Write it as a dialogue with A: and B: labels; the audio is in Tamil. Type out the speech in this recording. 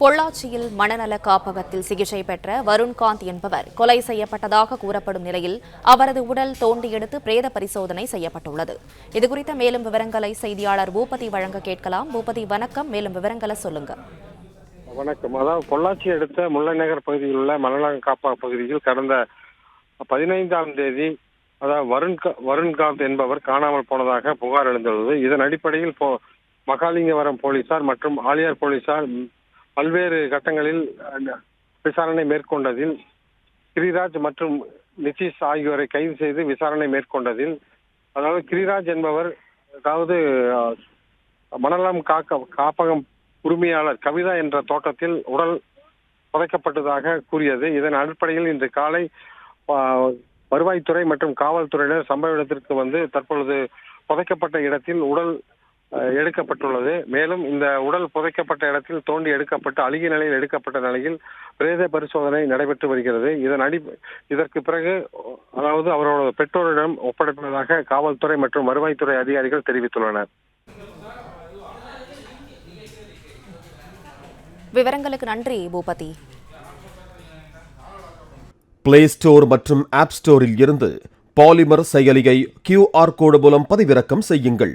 A: பொள்ளாச்சியில் மனநல காப்பகத்தில் சிகிச்சை பெற்ற வருண்காந்த் என்பவர் கொலை செய்யப்பட்டதாக கூறப்படும் நிலையில் அவரது உடல் தோண்டி எடுத்து பிரேத பரிசோதனை செய்யப்பட்டுள்ளது. இதுகுறித்த மேலும் விவரங்களை செய்தியாளர் பூபதி வழங்க கேட்கலாம். பூபதி வணக்கம். மேலும் விவரங்களை சொல்லுங்க.
B: வணக்கம். அதாவது பொள்ளாச்சி அடுத்த முல்லைநகர் பகுதியில் உள்ள மனநல காப்பக பகுதியில் கடந்த பதினைந்தாம் தேதி அதாவது வருண் வருண்காந்த் என்பவர் காணாமல் போனதாக புகார் எழுந்துள்ளது. இதன் அடிப்படையில் போ மகாலிங்கவரம் போலீசார் மற்றும் ஆலியார் போலீசார் பல்வேறு கட்டங்களில் விசாரணை மேற்கொண்டதில் கிரிராஜ் மற்றும் நிதிஷ் ஆகியோரை கைது செய்து விசாரணை மேற்கொண்டதில் அதாவது கிரிராஜ் என்பவர் அதாவது மணலம் காக்க காப்பகம் உரிமையாளர் கவிதா என்ற தோட்டத்தில் உடல் புதைக்கப்பட்டதாக கூறியது. இதன் அடிப்படையில் இன்று காலை வருவாய்த்துறை மற்றும் காவல்துறையினர் சம்பவ இடத்திற்கு வந்து தற்பொழுது புதைக்கப்பட்ட இடத்தில் உடல் எடுக்கப்பட்டுள்ளது. மேலும் இந்த உடல் புதைக்கப்பட்ட இடத்தில் தோண்டி எடுக்கப்பட்டு அழுகிய நிலையில் எடுக்கப்பட்ட நிலையில் பிரேத பரிசோதனை நடைபெற்று வருகிறது. இதன் அடி இதற்கு பிறகு அதாவது அவரோட பெற்றோரிடம் ஒப்படைப்பதாக காவல்துறை மற்றும் வருவாய்த்துறை அதிகாரிகள் தெரிவித்துள்ளனர்.
A: விவரங்களுக்கு நன்றி பூபதி.
C: பிளே ஸ்டோர் மற்றும் ஆப் ஸ்டோரில் இருந்து பாலிமர் செயலியை கியூஆர் கோடு மூலம் பதிவிறக்கம் செய்யுங்கள்.